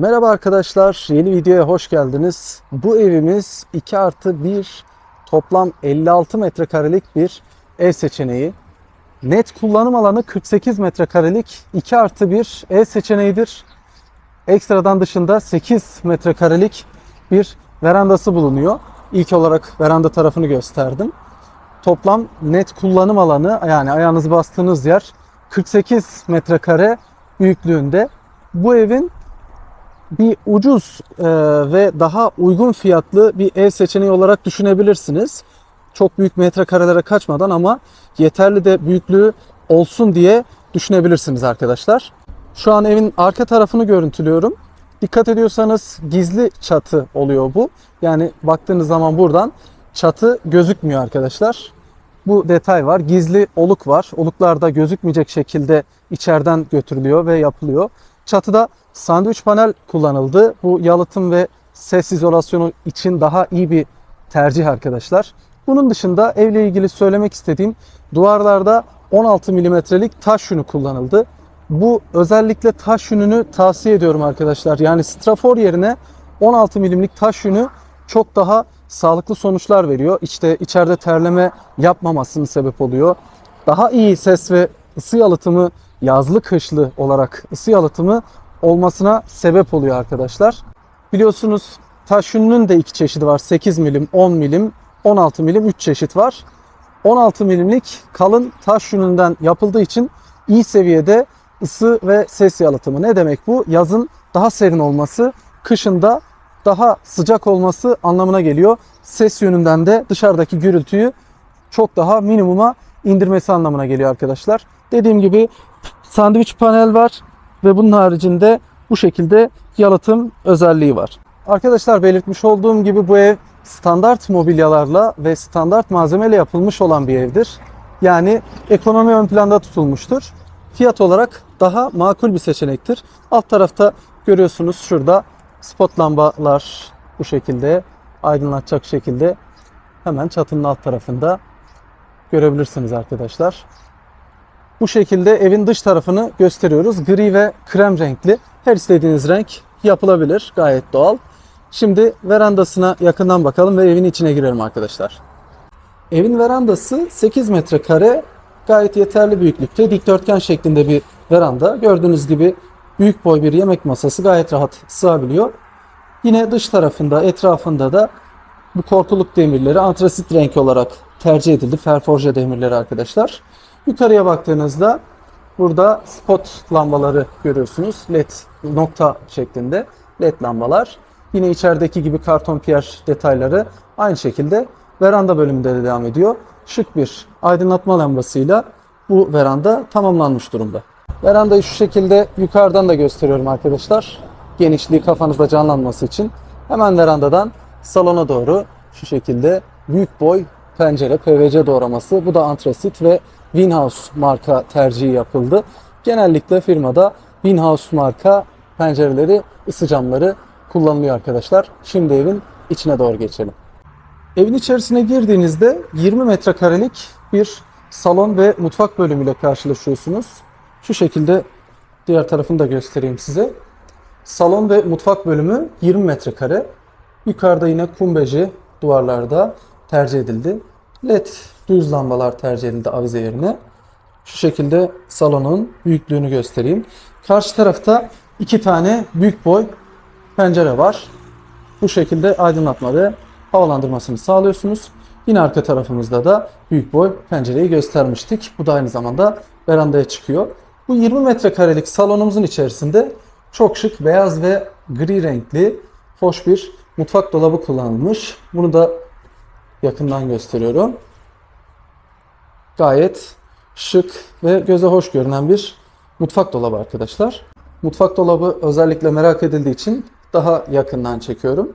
Merhaba arkadaşlar, yeni videoya hoş geldiniz. Bu evimiz 2 artı 1 toplam 56 metrekarelik bir ev seçeneği. Net kullanım alanı 48 metrekarelik 2 artı 1 ev seçeneğidir. Ekstradan dışında 8 metrekarelik bir verandası bulunuyor. İlk olarak veranda tarafını gösterdim. Toplam net kullanım alanı yani ayağınızı bastığınız yer 48 metrekare büyüklüğünde. Bu evin bir ucuz e, ve daha uygun fiyatlı bir ev seçeneği olarak düşünebilirsiniz. Çok büyük metrekarelere kaçmadan ama yeterli de büyüklüğü olsun diye düşünebilirsiniz arkadaşlar. Şu an evin arka tarafını görüntülüyorum. Dikkat ediyorsanız gizli çatı oluyor bu. Yani baktığınız zaman buradan çatı gözükmüyor arkadaşlar. Bu detay var. Gizli oluk var. Oluklar da gözükmeyecek şekilde içeriden götürülüyor ve yapılıyor. Çatıda sandviç panel kullanıldı. Bu yalıtım ve ses izolasyonu için daha iyi bir tercih arkadaşlar. Bunun dışında evle ilgili söylemek istediğim duvarlarda 16 milimetrelik taş yünü kullanıldı. Bu özellikle taş yününü tavsiye ediyorum arkadaşlar. Yani strafor yerine 16 milimlik taş yünü çok daha sağlıklı sonuçlar veriyor. İşte içeride terleme yapmamasının sebep oluyor. Daha iyi ses ve ısı yalıtımı yazlı kışlı olarak ısı yalıtımı olmasına sebep oluyor arkadaşlar. Biliyorsunuz taş yününün de iki çeşidi var. 8 milim, 10 milim, 16 milim 3 çeşit var. 16 milimlik kalın taş yününden yapıldığı için iyi seviyede ısı ve ses yalıtımı. Ne demek bu? Yazın daha serin olması, kışın da daha sıcak olması anlamına geliyor. Ses yönünden de dışarıdaki gürültüyü çok daha minimuma indirmesi anlamına geliyor arkadaşlar. Dediğim gibi sandviç panel var ve bunun haricinde bu şekilde yalıtım özelliği var. Arkadaşlar belirtmiş olduğum gibi bu ev standart mobilyalarla ve standart malzemeyle yapılmış olan bir evdir. Yani ekonomi ön planda tutulmuştur. Fiyat olarak daha makul bir seçenektir. Alt tarafta görüyorsunuz şurada spot lambalar bu şekilde aydınlatacak şekilde hemen çatının alt tarafında görebilirsiniz arkadaşlar. Bu şekilde evin dış tarafını gösteriyoruz. Gri ve krem renkli. Her istediğiniz renk yapılabilir. Gayet doğal. Şimdi verandasına yakından bakalım ve evin içine girelim arkadaşlar. Evin verandası 8 metrekare gayet yeterli büyüklükte dikdörtgen şeklinde bir veranda. Gördüğünüz gibi büyük boy bir yemek masası gayet rahat sığabiliyor. Yine dış tarafında etrafında da bu korkuluk demirleri antrasit renk olarak tercih edildi. Ferforje demirleri arkadaşlar. Yukarıya baktığınızda burada spot lambaları görüyorsunuz. LED nokta şeklinde LED lambalar. Yine içerideki gibi karton piyer detayları aynı şekilde veranda bölümünde de devam ediyor. Şık bir aydınlatma lambasıyla bu veranda tamamlanmış durumda. Verandayı şu şekilde yukarıdan da gösteriyorum arkadaşlar. Genişliği kafanızda canlanması için. Hemen verandadan salona doğru şu şekilde büyük boy pencere PVC doğraması. Bu da antrasit ve Winhouse marka tercihi yapıldı. Genellikle firmada Winhouse marka pencereleri, ısı camları kullanılıyor arkadaşlar. Şimdi evin içine doğru geçelim. Evin içerisine girdiğinizde 20 metrekarelik bir salon ve mutfak bölümüyle karşılaşıyorsunuz. Şu şekilde diğer tarafını da göstereyim size. Salon ve mutfak bölümü 20 metrekare. Yukarıda yine kumbeci duvarlarda tercih edildi. LED düz lambalar tercih edildi avize yerine. Şu şekilde salonun büyüklüğünü göstereyim. Karşı tarafta iki tane büyük boy pencere var. Bu şekilde aydınlatma ve havalandırmasını sağlıyorsunuz. Yine arka tarafımızda da büyük boy pencereyi göstermiştik. Bu da aynı zamanda verandaya çıkıyor. Bu 20 metrekarelik salonumuzun içerisinde çok şık beyaz ve gri renkli hoş bir mutfak dolabı kullanılmış. Bunu da yakından gösteriyorum. Gayet şık ve göze hoş görünen bir mutfak dolabı arkadaşlar. Mutfak dolabı özellikle merak edildiği için daha yakından çekiyorum.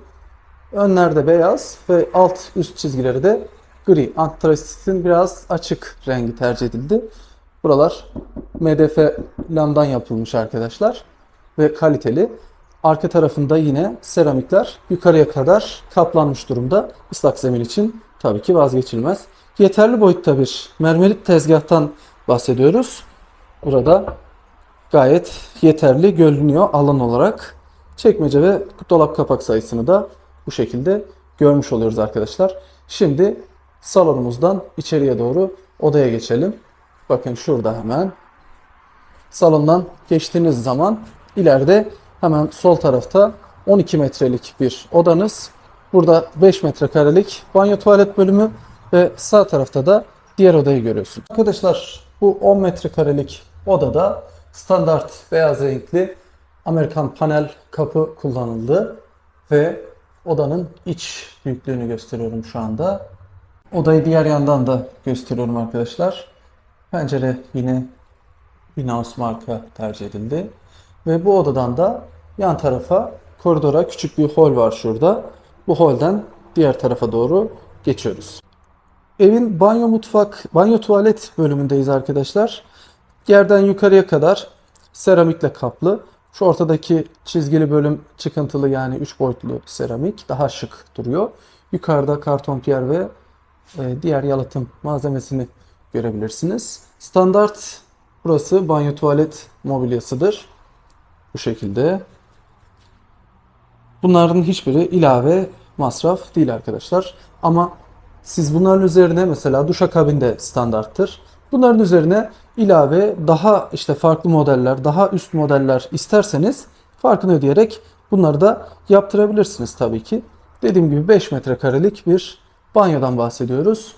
Önlerde beyaz ve alt üst çizgileri de gri. Antrasitin biraz açık rengi tercih edildi. Buralar MDF lamdan yapılmış arkadaşlar ve kaliteli. Arka tarafında yine seramikler yukarıya kadar kaplanmış durumda. Islak zemin için tabii ki vazgeçilmez. Yeterli boyutta bir mermerik tezgahtan bahsediyoruz. Burada gayet yeterli görünüyor alan olarak. Çekmece ve dolap kapak sayısını da bu şekilde görmüş oluyoruz arkadaşlar. Şimdi salonumuzdan içeriye doğru odaya geçelim. Bakın şurada hemen salondan geçtiğiniz zaman ileride hemen sol tarafta 12 metrelik bir odanız. Burada 5 metrekarelik banyo tuvalet bölümü ve sağ tarafta da diğer odayı görüyorsunuz. Arkadaşlar bu 10 metrekarelik odada standart beyaz renkli Amerikan panel kapı kullanıldı ve odanın iç büyüklüğünü gösteriyorum şu anda. Odayı diğer yandan da gösteriyorum arkadaşlar. Pencere yine Binaus marka tercih edildi. Ve bu odadan da yan tarafa koridora küçük bir hol var şurada. Bu holden diğer tarafa doğru geçiyoruz. Evin banyo mutfak, banyo tuvalet bölümündeyiz arkadaşlar. Yerden yukarıya kadar seramikle kaplı. Şu ortadaki çizgili bölüm çıkıntılı yani 3 boyutlu seramik daha şık duruyor. Yukarıda karton piyer ve e, diğer yalıtım malzemesini görebilirsiniz. Standart burası banyo tuvalet mobilyasıdır. Bu şekilde. Bunların hiçbiri ilave masraf değil arkadaşlar. Ama siz bunların üzerine mesela duşakabinde standarttır. Bunların üzerine ilave daha işte farklı modeller, daha üst modeller isterseniz farkını ödeyerek bunları da yaptırabilirsiniz tabii ki. Dediğim gibi 5 metrekarelik bir banyodan bahsediyoruz.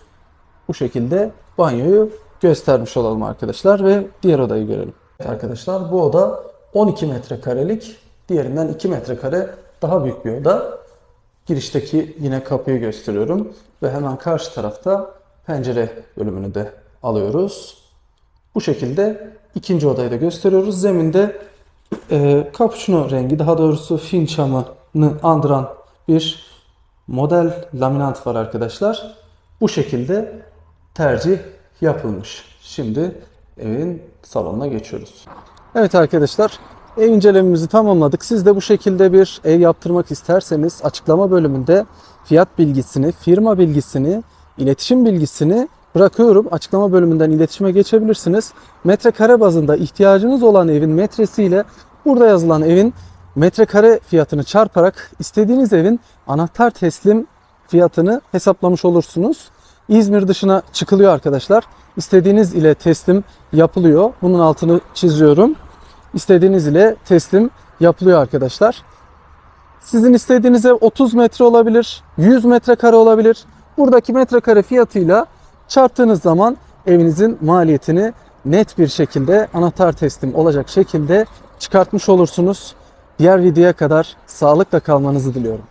Bu şekilde banyoyu göstermiş olalım arkadaşlar ve diğer odayı görelim. Evet arkadaşlar bu oda 12 metrekarelik, diğerinden 2 metrekare daha büyük bir oda. Girişteki yine kapıyı gösteriyorum ve hemen karşı tarafta pencere bölümünü de alıyoruz. Bu şekilde ikinci odayı da gösteriyoruz. Zeminde e, cappuccino rengi daha doğrusu fin çamını andıran bir model laminat var arkadaşlar. Bu şekilde tercih yapılmış. Şimdi evin salonuna geçiyoruz. Evet arkadaşlar ev incelememizi tamamladık. Siz de bu şekilde bir ev yaptırmak isterseniz açıklama bölümünde fiyat bilgisini, firma bilgisini, iletişim bilgisini bırakıyorum. Açıklama bölümünden iletişime geçebilirsiniz. Metrekare bazında ihtiyacınız olan evin metresiyle burada yazılan evin metrekare fiyatını çarparak istediğiniz evin anahtar teslim fiyatını hesaplamış olursunuz. İzmir dışına çıkılıyor arkadaşlar. İstediğiniz ile teslim yapılıyor. Bunun altını çiziyorum. İstediğiniz ile teslim yapılıyor arkadaşlar. Sizin istediğiniz ev 30 metre olabilir, 100 metrekare olabilir. Buradaki metrekare fiyatıyla çarptığınız zaman evinizin maliyetini net bir şekilde anahtar teslim olacak şekilde çıkartmış olursunuz. Diğer videoya kadar sağlıkla kalmanızı diliyorum.